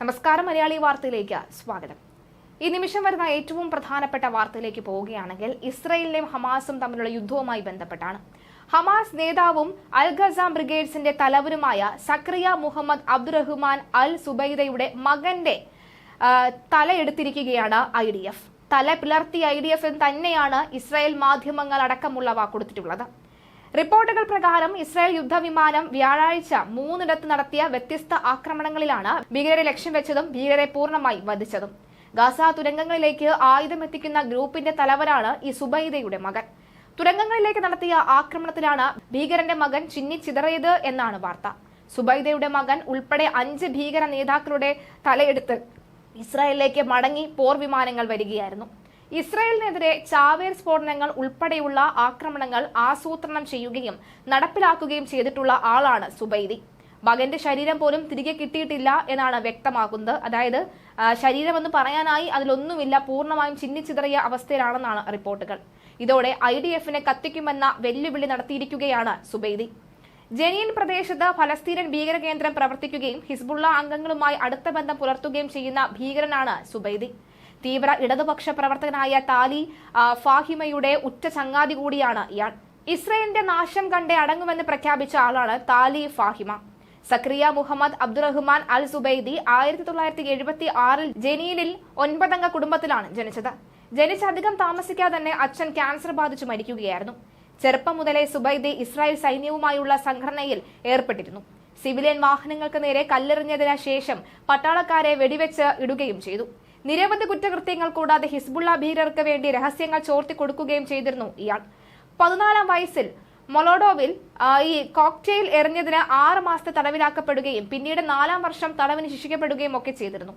നമസ്കാരം മലയാളി വാർത്തയിലേക്ക് സ്വാഗതം. ഈ നിമിഷം വരുന്ന ഏറ്റവും പ്രധാനപ്പെട്ട വാർത്തയിലേക്ക് പോവുകയാണെങ്കിൽ ഇസ്രയേലിലെയും ഹമാസും തമ്മിലുള്ള യുദ്ധവുമായി ബന്ധപ്പെട്ടാണ്. ഹമാസ് നേതാവും അൽ ഖസാം ബ്രിഗേഡ്സിന്റെ തലവനുമായ സക്രിയ മുഹമ്മദ് അബ്ദുറഹ്മാൻ അൽ സുബൈദയുടെ മകന്റെ തലയെടുത്തിരിക്കുകയാണ് ഐ ഡി എഫ്. തല പിളർത്തി ഐ ഡി എഫ് തന്നെയാണ് ഇസ്രായേൽ മാധ്യമങ്ങൾ അടക്കമുള്ളവ കൊടുത്തിട്ടുള്ളത്. റിപ്പോർട്ടുകൾ പ്രകാരം ഇസ്രായേൽ യുദ്ധവിമാനം വ്യാഴാഴ്ച മൂന്നിടത്ത് നടത്തിയ വ്യത്യസ്ത ആക്രമണങ്ങളിലാണ് ഭീകരരെ ലക്ഷ്യം വെച്ചതും ഭീകരരെ പൂർണമായി വധിച്ചതും. ഗാസ തുരങ്കങ്ങളിലേക്ക് ആയുധമെത്തിക്കുന്ന ഗ്രൂപ്പിന്റെ തലവനാണ് ഈ സുബൈദയുടെ മകൻ. തുരങ്കങ്ങളിലേക്ക് നടത്തിയ ആക്രമണത്തിലാണ് ഭീകരന്റെ മകൻ ചിന്നിച്ചിതറിയത് എന്നാണ് വാർത്ത. സുബൈദയുടെ മകൻ ഉൾപ്പെടെ അഞ്ച് ഭീകര നേതാക്കളുടെ തലയെടുത്ത് ഇസ്രായേലിലേക്ക് മടങ്ങി പോർ വിമാനങ്ങൾ വരികയായിരുന്നു. ഇസ്രായേലിനെതിരെ ചാവേർ സ്ഫോടനങ്ങൾ ഉൾപ്പെടെയുള്ള ആക്രമണങ്ങൾ ആസൂത്രണം ചെയ്യുകയും നടപ്പിലാക്കുകയും ചെയ്തിട്ടുള്ള ആളാണ് സുബൈദി. മകന്റെ ശരീരം പോലും തിരികെ കിട്ടിയിട്ടില്ല എന്നാണ് വ്യക്തമാക്കുന്നത് അതായത് ശരീരം ശരീരമെന്ന് പറയാനായി അതിലൊന്നുമില്ല പൂർണമായും ചിന്നിച്ചിതറിയ അവസ്ഥയിലാണെന്നാണ് റിപ്പോർട്ടുകൾ. ഇതോടെ ഐ ഡി എഫിനെ കത്തിക്കുമെന്ന വെല്ലുവിളി നടത്തിയിരിക്കുകയാണ് സുബൈദി. ജനീൻ പ്രദേശത്ത് ഫലസ്തീനൻ ഭീകര കേന്ദ്രം പ്രവർത്തിക്കുകയും ഹിസ്ബുള്ള അംഗങ്ങളുമായി അടുത്ത ബന്ധം പുലർത്തുകയും ചെയ്യുന്ന ഭീകരനാണ് സുബൈദി. തീവ്ര ഇടതുപക്ഷ പ്രവർത്തകനായ താലി ഫാഹിമയുടെ ഉറ്റ ചങ്ങാതി കൂടിയാണ് ഇയാൾ. ഇസ്രയേലിന്റെ നാശം കണ്ടേ അടങ്ങുമെന്ന് പ്രഖ്യാപിച്ച ആളാണ് Tali Fahima. Zakaria Mohammed Abdulrahman Al Zubaidi ആയിരത്തി തൊള്ളായിരത്തി എഴുപത്തി ആറിൽ ജനീനിൽ ഒൻപതംഗ കുടുംബത്തിലാണ് ജനിച്ചത്. ജനിച്ച അധികം താമസിക്കാതെ തന്നെ അച്ഛൻ ക്യാൻസർ ബാധിച്ചു മരിക്കുകയായിരുന്നു. ചെറുപ്പം മുതലേ സുബൈദി ഇസ്രായേൽ സൈന്യവുമായുള്ള സംഘടനയിൽ ഏർപ്പെട്ടിരുന്നു. സിവിലിയൻ വാഹനങ്ങൾക്ക് നേരെ കല്ലെറിഞ്ഞതിന് ശേഷം പട്ടാളക്കാരെ വെടിവെച്ച് ഇടുകയും ചെയ്തു. നിരവധി കുറ്റകൃത്യങ്ങൾ കൂടാതെ ഹിസ്ബുള്ള ഭീകരർക്ക് വേണ്ടി രഹസ്യങ്ങൾ ചോർത്തി കൊടുക്കുകയും ചെയ്തിരുന്നു ഇയാൾ. പതിനാലാം വയസ്സിൽ മൊളോഡോവിൽ ഈ കോക്ടെയിൽ എറിഞ്ഞതിന് ആറ് മാസത്തെ തടവിലാക്കപ്പെടുകയും പിന്നീട് നാലാം വർഷം തടവിന് ശിക്ഷിക്കപ്പെടുകയും ഒക്കെ ചെയ്തിരുന്നു.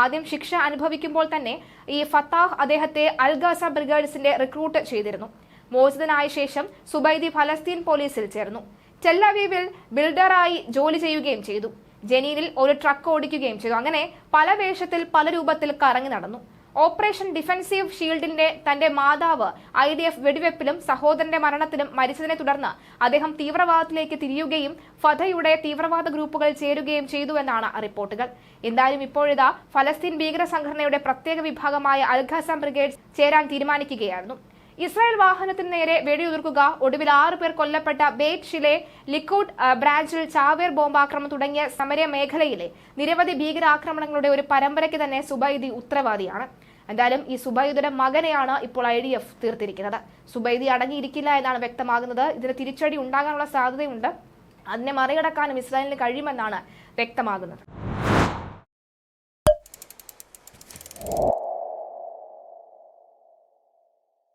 ആദ്യം ശിക്ഷ അനുഭവിക്കുമ്പോൾ തന്നെ ഈ ഫത്താഹ് അദ്ദേഹത്തെ അൽഗാസ ബ്രിഗേഡ്സിന്റെ റിക്രൂട്ട് ചെയ്തിരുന്നു. മോചിതനായ ശേഷം സുബൈദി ഫലസ്തീൻ പോലീസിൽ ചേർന്നു. ടെല്ലവീവിൽ ബിൽഡറായി ജോലി ചെയ്യുകയും ചെയ്തു. ജനീനിൽ ഒരു ട്രക്ക് ഓടിക്കുകയും ചെയ്തു. അങ്ങനെ പല വേഷത്തിൽ പല രൂപത്തിൽ കറങ്ങി നടന്നു. ഓപ്പറേഷൻ ഡിഫൻസീവ് ഷീൽഡിന്റെ തന്റെ മാതാവ് ഐ ഡി എഫ് വെടിവെപ്പിലും സഹോദരന്റെ മരണത്തിലും മരിച്ചതിനെ തുടർന്ന് അദ്ദേഹം തീവ്രവാദത്തിലേക്ക് തിരിയുകയും ഫതയുടെ തീവ്രവാദ ഗ്രൂപ്പുകൾ ചേരുകയും ചെയ്തുവെന്നാണ് റിപ്പോർട്ടുകൾ. എന്തായാലും ഇപ്പോഴിതാ ഫലസ്തീൻ ഭീകര സംഘടനയുടെ പ്രത്യേക വിഭാഗമായ അൽഖാസം ബ്രിഗേഡ് ചേരാൻ തീരുമാനിക്കുകയായിരുന്നു. ഇസ്രായേൽ വാഹനത്തിന് നേരെ വെടിയുതിർക്കുക. ഒടുവിൽ ആറു പേർ കൊല്ലപ്പെട്ട ബേറ്റ് ഷിലെ ലിക്കൂഡ് ബ്രാഞ്ചിൽ ചാവേർ ബോംബാക്രമണം തുടങ്ങിയ സമര മേഖലയിലെ നിരവധി ഭീകരാക്രമണങ്ങളുടെ ഒരു പരമ്പരയ്ക്ക് തന്നെ സുബൈദി ഉത്തരവാദിയാണ്. എന്തായാലും ഈ സുബൈദിയുടെ മകനെയാണ് ഇപ്പോൾ ഐ ഡി എഫ് തീർത്തിരിക്കുന്നത്. സുബൈദി അടങ്ങിയിരിക്കില്ല എന്നാണ് വ്യക്തമാകുന്നത്. ഇതിന് തിരിച്ചടി ഉണ്ടാകാനുള്ള സാധ്യതയുണ്ട്. അതിനെ മറികടക്കാനും ഇസ്രായേലിന് കഴിയുമെന്നാണ് വ്യക്തമാകുന്നത്.